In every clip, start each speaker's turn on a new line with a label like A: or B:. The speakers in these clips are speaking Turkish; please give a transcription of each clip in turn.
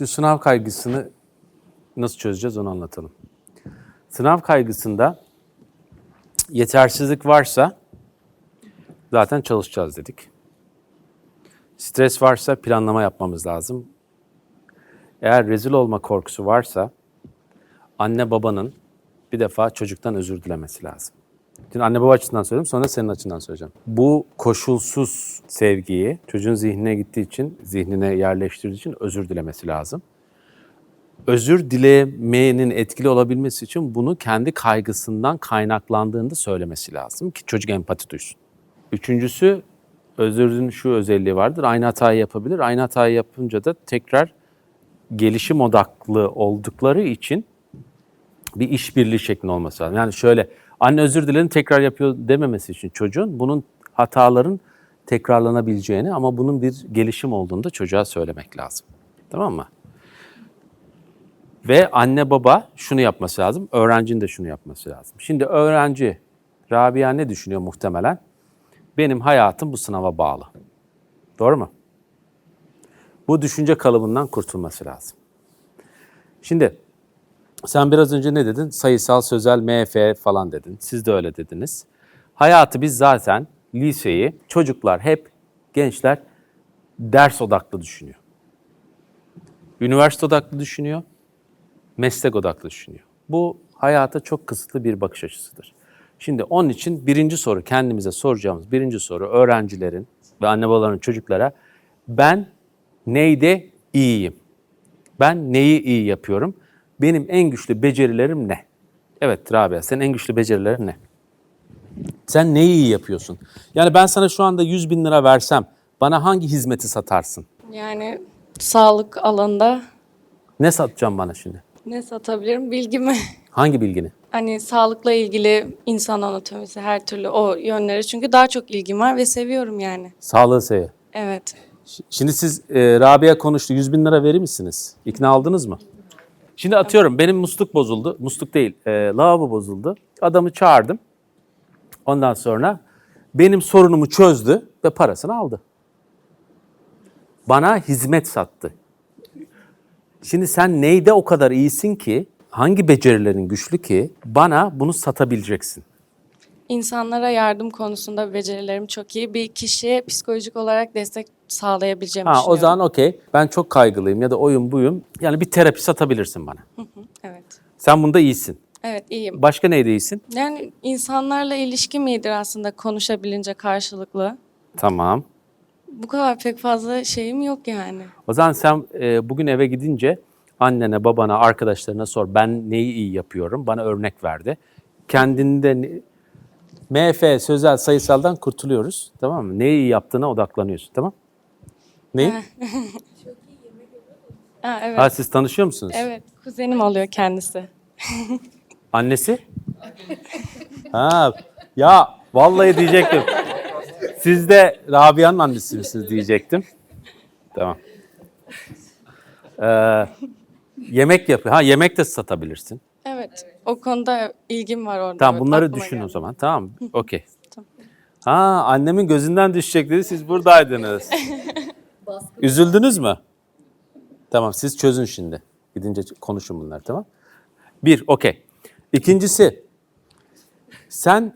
A: Şimdi sınav kaygısını nasıl çözeceğiz onu anlatalım. Sınav kaygısında yetersizlik varsa zaten çalışacağız dedik. Stres varsa planlama yapmamız lazım. Eğer rezil olma korkusu varsa anne babanın bir defa çocuktan özür dilemesi lazım. Şimdi anne baba açısından söylüyorum sonra senin açından söyleyeceğim. Bu koşulsuz sevgiyi çocuğun zihnine gittiği için, zihnine yerleştirdiği için özür dilemesi lazım. Özür dilemenin etkili olabilmesi için bunu kendi kaygısından kaynaklandığında söylemesi lazım ki çocuk empati duysun. Üçüncüsü özürün şu özelliği vardır. Aynı hatayı yapabilir. Aynı hatayı yapınca da tekrar gelişim odaklı oldukları için bir işbirliği şeklinde olması lazım. Yani şöyle anne özür dilerim tekrar yapıyor dememesi için çocuğun bunun hataların tekrarlanabileceğini ama bunun bir gelişim olduğunu da çocuğa söylemek lazım. Tamam mı? Ve anne baba şunu yapması lazım, öğrencinin de şunu yapması lazım. Şimdi öğrenci, Rabia ne düşünüyor muhtemelen? Benim hayatım bu sınava bağlı. Doğru mu? Bu düşünce kalıbından kurtulması lazım. Şimdi sen biraz önce ne dedin? Sayısal, sözel, MF falan dedin. Siz de öyle dediniz. Hayatı biz zaten liseyi çocuklar hep gençler ders odaklı düşünüyor. Üniversite odaklı düşünüyor. Meslek odaklı düşünüyor. Bu hayata çok kısıtlı bir bakış açısıdır. Şimdi onun için birinci soru kendimize soracağımız birinci soru öğrencilerin ve anne babaların çocuklara ben neyde iyiyim? Ben neyi iyi yapıyorum? Benim en güçlü becerilerim ne? Evet Rabia, senin en güçlü becerilerin ne? Sen neyi iyi yapıyorsun? Yani ben sana şu anda 100 bin lira versem bana hangi hizmeti satarsın?
B: Yani sağlık alanında
A: Ne satacağım bana şimdi?
B: ne satabilirim? Bilgimi.
A: Hangi bilgini?
B: Hani sağlıkla ilgili insan anatomisi her türlü o yönleri. Çünkü daha çok ilgim var ve seviyorum yani.
A: Sağlığı seviyor.
B: Evet.
A: Şimdi siz e, Rabia konuştu. 100 bin lira verir misiniz? İkna oldunuz mu? Şimdi atıyorum benim musluk bozuldu. Musluk değil, e, lavabo bozuldu. Adamı çağırdım. Ondan sonra benim sorunumu çözdü ve parasını aldı. Bana hizmet sattı. Şimdi sen neyde o kadar iyisin ki, hangi becerilerin güçlü ki bana bunu satabileceksin?
B: İnsanlara yardım konusunda becerilerim çok iyi. Bir kişiye psikolojik olarak destek sağlayabileceğimi
A: Ha, o
B: düşünüyorum.
A: zaman okey. Ben çok kaygılıyım ya da oyun buyum. Yani bir terapi satabilirsin bana.
B: Evet.
A: Sen bunda iyisin.
B: Evet iyiyim.
A: Başka neyde iyisin?
B: Yani insanlarla ilişkim iyidir aslında konuşabilince karşılıklı.
A: Tamam.
B: Bu kadar pek fazla şeyim yok yani.
A: O zaman sen e, bugün eve gidince annene, babana, arkadaşlarına sor. Ben neyi iyi yapıyorum? Bana örnek verdi. Kendinde MF, sözel, sayısaldan kurtuluyoruz. Tamam mı? Neyi yaptığına odaklanıyorsun. Tamam Neyi?
B: Ha, evet.
A: Ha, siz tanışıyor musunuz?
B: Evet. Kuzenim oluyor kendisi.
A: Annesi? ha, ya vallahi diyecektim. Siz de Rabia'nın annesi misiniz diyecektim. Tamam. Ee, yemek yapıyor. Ha yemek de satabilirsin.
B: Evet. O konuda ilgim var orada.
A: Tamam bunları
B: aklıma
A: düşün o
B: geldi.
A: zaman. Tamam. Okey.
B: Tamam.
A: Ha annemin gözünden düşecek dedi. Siz buradaydınız. Üzüldünüz mü? Tamam siz çözün şimdi. Gidince konuşun bunlar tamam. Bir, okey. İkincisi, sen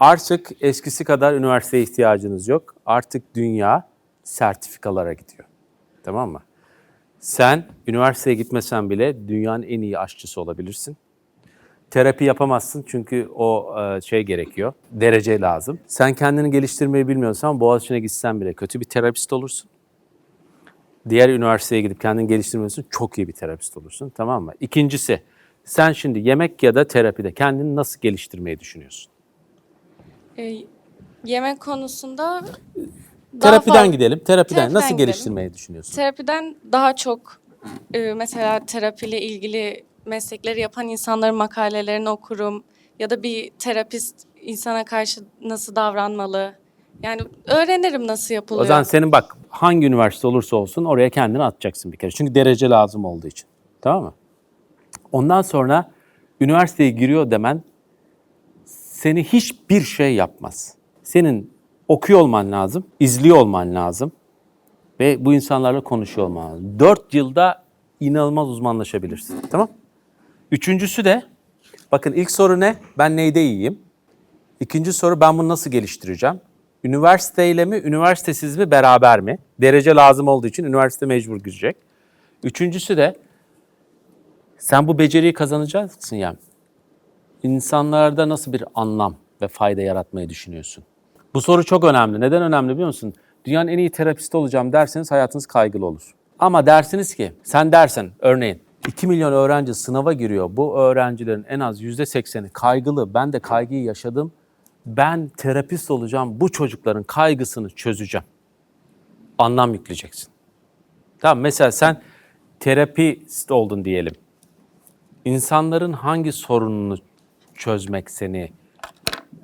A: artık eskisi kadar üniversiteye ihtiyacınız yok. Artık dünya sertifikalara gidiyor. Tamam mı? Sen üniversiteye gitmesen bile dünyanın en iyi aşçısı olabilirsin. Terapi yapamazsın çünkü o e, şey gerekiyor. Derece lazım. Sen kendini geliştirmeyi bilmiyorsan Boğaziçi'ne gitsen bile kötü bir terapist olursun. Diğer üniversiteye gidip kendini geliştirmiyorsun çok iyi bir terapist olursun. Tamam mı? İkincisi sen şimdi yemek ya da terapide kendini nasıl geliştirmeyi düşünüyorsun?
B: Ee, yemek konusunda daha
A: Terapiden
B: fazla-
A: gidelim. Terapiden,
B: Terapiden
A: nasıl
B: gidelim.
A: geliştirmeyi düşünüyorsun?
B: Terapiden daha çok e, mesela terapiyle ilgili meslekleri yapan insanların makalelerini okurum ya da bir terapist insana karşı nasıl davranmalı. Yani öğrenirim nasıl yapılıyor.
A: O zaman senin bak hangi üniversite olursa olsun oraya kendini atacaksın bir kere. Çünkü derece lazım olduğu için. Tamam mı? Ondan sonra üniversiteye giriyor demen seni hiçbir şey yapmaz. Senin okuyor olman lazım, izliyor olman lazım ve bu insanlarla konuşuyor olman lazım. Dört yılda inanılmaz uzmanlaşabilirsin. Tamam? Üçüncüsü de bakın ilk soru ne? Ben neyde iyiyim? İkinci soru ben bunu nasıl geliştireceğim? Üniversiteyle mi, üniversitesiz mi, beraber mi? Derece lazım olduğu için üniversite mecbur girecek. Üçüncüsü de sen bu beceriyi kazanacaksın yani. İnsanlarda nasıl bir anlam ve fayda yaratmayı düşünüyorsun? Bu soru çok önemli. Neden önemli biliyor musun? Dünyanın en iyi terapisti olacağım derseniz hayatınız kaygılı olur. Ama dersiniz ki, sen dersen örneğin 2 milyon öğrenci sınava giriyor. Bu öğrencilerin en az %80'i kaygılı. Ben de kaygıyı yaşadım. Ben terapist olacağım. Bu çocukların kaygısını çözeceğim. Anlam yükleyeceksin. Tamam mesela sen terapist oldun diyelim. İnsanların hangi sorununu çözmek seni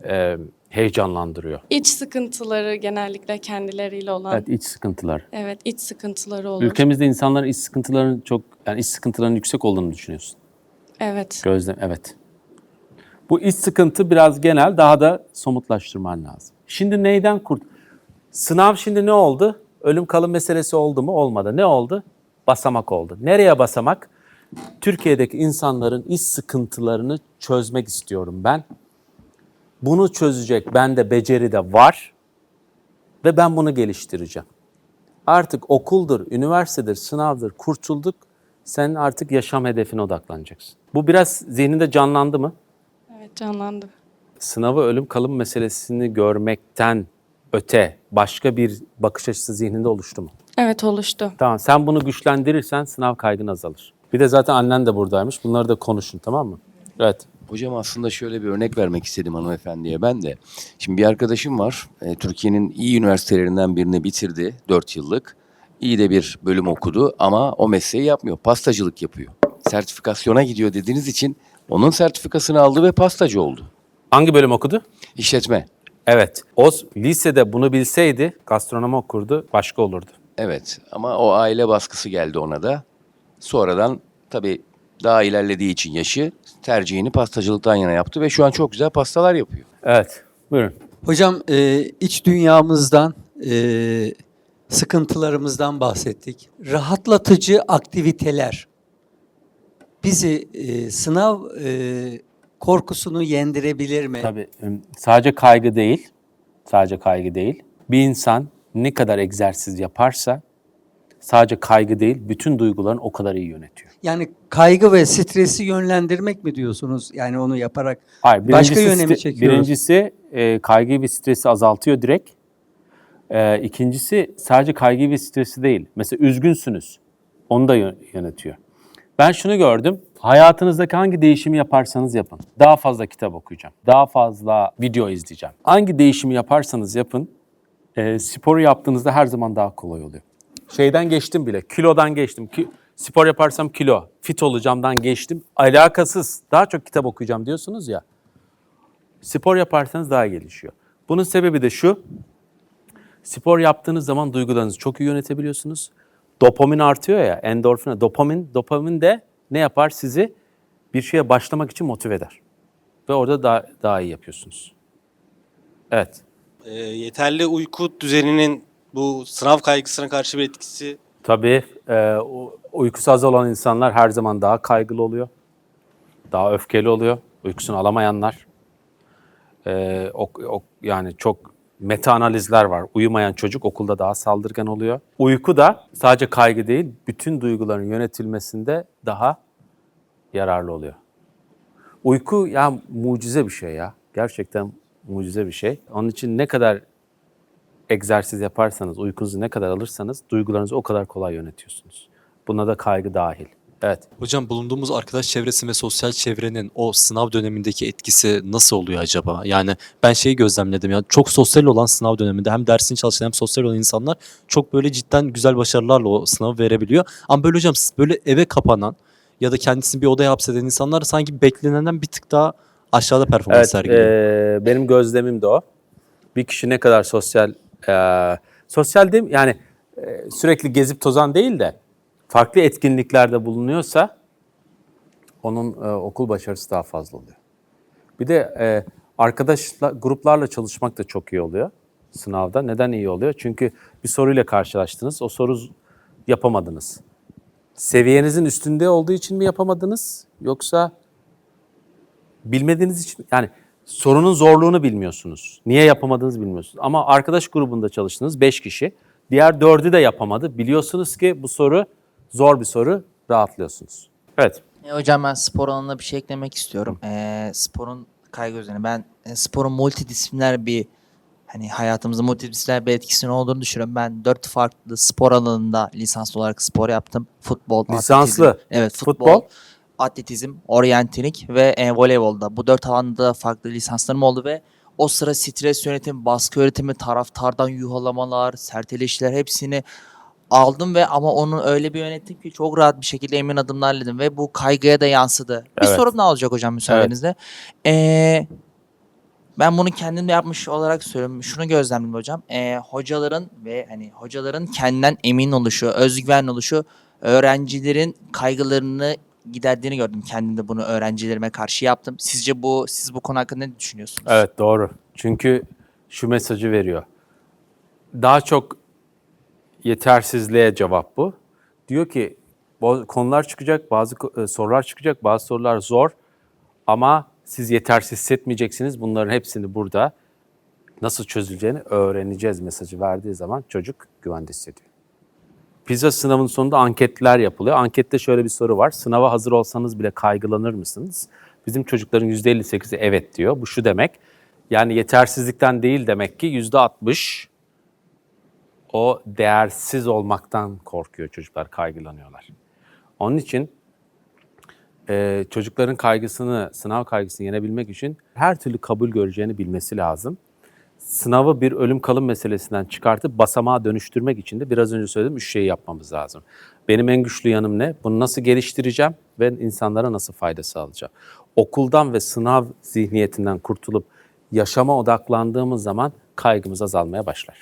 A: e, heyecanlandırıyor?
B: İç sıkıntıları genellikle kendileriyle olan.
A: Evet, iç sıkıntılar.
B: Evet, iç sıkıntıları olur.
A: Ülkemizde insanların iç sıkıntılarının çok yani iç sıkıntılarının yüksek olduğunu düşünüyorsun.
B: Evet.
A: Gözlem evet. Bu iç sıkıntı biraz genel, daha da somutlaştırman lazım. Şimdi neyden kurt? Sınav şimdi ne oldu? Ölüm kalım meselesi oldu mu? Olmadı. Ne oldu? Basamak oldu. Nereye basamak? Türkiye'deki insanların iç sıkıntılarını çözmek istiyorum ben. Bunu çözecek bende beceri de var ve ben bunu geliştireceğim. Artık okuldur, üniversitedir, sınavdır, kurtulduk. Sen artık yaşam hedefine odaklanacaksın. Bu biraz zihninde canlandı mı?
B: Evet, canlandı.
A: Sınavı ölüm kalım meselesini görmekten öte başka bir bakış açısı zihninde oluştu mu?
B: Evet, oluştu.
A: Tamam sen bunu güçlendirirsen sınav kaygın azalır. Bir de zaten annen de buradaymış. Bunları da konuşun tamam mı? Evet.
C: Hocam aslında şöyle bir örnek vermek istedim hanımefendiye ben de. Şimdi bir arkadaşım var. e, Türkiye'nin iyi üniversitelerinden birini bitirdi 4 yıllık. İyi de bir bölüm okudu ama o mesleği yapmıyor. Pastacılık yapıyor. Sertifikasyona gidiyor dediğiniz için onun sertifikasını aldı ve pastacı oldu.
A: Hangi bölüm okudu?
C: İşletme.
A: Evet. O lisede bunu bilseydi gastronomi okurdu, başka olurdu.
C: Evet ama o aile baskısı geldi ona da. Sonradan tabii daha ilerlediği için yaşı tercihini pastacılıktan yana yaptı ve şu an çok güzel pastalar yapıyor.
A: Evet. Buyurun.
D: Hocam e, iç dünyamızdan, e, sıkıntılarımızdan bahsettik. Rahatlatıcı aktiviteler bizi e, sınav e, korkusunu yendirebilir mi?
A: Tabii ım, sadece kaygı değil, sadece kaygı değil. Bir insan ne kadar egzersiz yaparsa sadece kaygı değil, bütün duygularını o kadar iyi yönetiyor.
D: Yani kaygı ve stresi yönlendirmek mi diyorsunuz? Yani onu yaparak
A: Hayır,
D: başka
A: birincisi
D: yöne mi
A: stre-
D: çekiyoruz?
A: Birincisi e, kaygıyı ve stresi azaltıyor direkt. E, ikincisi sadece kaygıyı ve stresi değil. Mesela üzgünsünüz, onu da yö- yönetiyor. Ben şunu gördüm, hayatınızdaki hangi değişimi yaparsanız yapın. Daha fazla kitap okuyacağım, daha fazla video izleyeceğim. Hangi değişimi yaparsanız yapın, e, sporu yaptığınızda her zaman daha kolay oluyor. Şeyden geçtim bile, kilodan geçtim. Ki, spor yaparsam kilo, fit olacağımdan geçtim. Alakasız, daha çok kitap okuyacağım diyorsunuz ya. Spor yaparsanız daha gelişiyor. Bunun sebebi de şu. Spor yaptığınız zaman duygularınızı çok iyi yönetebiliyorsunuz. Dopamin artıyor ya, endorfin, dopamin, dopamin de ne yapar? Sizi bir şeye başlamak için motive eder. Ve orada daha, daha iyi yapıyorsunuz. Evet.
E: E, yeterli uyku düzeninin bu sınav kaygısına karşı bir etkisi
A: Tabii e, uykusu az olan insanlar her zaman daha kaygılı oluyor. Daha öfkeli oluyor. Uykusunu alamayanlar. E, ok- ok- yani çok meta analizler var. Uyumayan çocuk okulda daha saldırgan oluyor. Uyku da sadece kaygı değil, bütün duyguların yönetilmesinde daha yararlı oluyor. Uyku ya mucize bir şey ya. Gerçekten mucize bir şey. Onun için ne kadar egzersiz yaparsanız, uykunuzu ne kadar alırsanız duygularınızı o kadar kolay yönetiyorsunuz. Buna da kaygı dahil. Evet.
F: Hocam bulunduğumuz arkadaş çevresi ve sosyal çevrenin o sınav dönemindeki etkisi nasıl oluyor acaba? Yani ben şeyi gözlemledim ya çok sosyal olan sınav döneminde hem dersini çalışan hem sosyal olan insanlar çok böyle cidden güzel başarılarla o sınavı verebiliyor. Ama böyle hocam böyle eve kapanan ya da kendisini bir odaya hapseden insanlar sanki beklenenden bir tık daha aşağıda performans
A: Evet,
F: sergiliyor.
A: eee, benim gözlemim de o. Bir kişi ne kadar sosyal, eee, sosyal mi? Yani eee, sürekli gezip tozan değil de farklı etkinliklerde bulunuyorsa onun eee, okul başarısı daha fazla oluyor. Bir de eee arkadaşla gruplarla çalışmak da çok iyi oluyor sınavda. Neden iyi oluyor? Çünkü bir soruyla karşılaştınız, o soru yapamadınız. seviyenizin üstünde olduğu için mi yapamadınız yoksa bilmediğiniz için yani sorunun zorluğunu bilmiyorsunuz. Niye yapamadığınızı bilmiyorsunuz. Ama arkadaş grubunda çalıştınız 5 kişi. Diğer dördü de yapamadı. Biliyorsunuz ki bu soru zor bir soru. Rahatlıyorsunuz. Evet.
G: E, hocam ben spor alanına bir şey eklemek istiyorum. E, sporun kaygı üzerine. Ben e, sporun multidisipliner bir hani hayatımızda multidisipliner bir etkisinin olduğunu düşünüyorum. Ben dört farklı spor alanında lisanslı olarak spor yaptım. Futbol,
A: Lisanslı?
G: atletizm, evet futbol,
A: Futbol?
G: Atletizm, oryantilik ve e, voleybolda. Bu dört alanda farklı lisanslarım oldu ve o sıra stres yönetimi, baskı yönetimi, taraftardan yuhalamalar, sert eleştiriler hepsini aldım ve ama onu öyle bir yönettim ki çok rahat bir şekilde emin adımlarla hallettim ve bu kaygıya da yansıdı. Bir
A: Evet.
G: sorum daha olacak hocam müsaadenizle. Ee, ben bunu kendim de yapmış olarak söylüyorum. Şunu gözlemledim hocam. Ee, hocaların ve hani hocaların kendinden emin oluşu, özgüven oluşu öğrencilerin kaygılarını giderdiğini gördüm. Kendim de bunu öğrencilerime karşı yaptım. Sizce bu siz bu konu hakkında ne düşünüyorsunuz?
A: Evet doğru. Çünkü şu mesajı veriyor. Daha çok yetersizliğe cevap bu. Diyor ki konular çıkacak, bazı e, sorular çıkacak, bazı sorular zor ama siz yetersiz hissetmeyeceksiniz. Bunların hepsini burada nasıl çözüleceğini öğreneceğiz mesajı verdiği zaman çocuk güvende hissediyor. PISA sınavının sonunda anketler yapılıyor. Ankette şöyle bir soru var. Sınava hazır olsanız bile kaygılanır mısınız? Bizim çocukların %58'i evet diyor. Bu şu demek. Yani yetersizlikten değil demek ki %60 o değersiz olmaktan korkuyor çocuklar, kaygılanıyorlar. Onun için e, çocukların kaygısını, sınav kaygısını yenebilmek için her türlü kabul göreceğini bilmesi lazım. Sınavı bir ölüm kalım meselesinden çıkartıp basamağa dönüştürmek için de biraz önce söylediğim üç şeyi yapmamız lazım. Benim en güçlü yanım ne? Bunu nasıl geliştireceğim ve insanlara nasıl fayda sağlayacağım? Okuldan ve sınav zihniyetinden kurtulup yaşama odaklandığımız zaman kaygımız azalmaya başlar.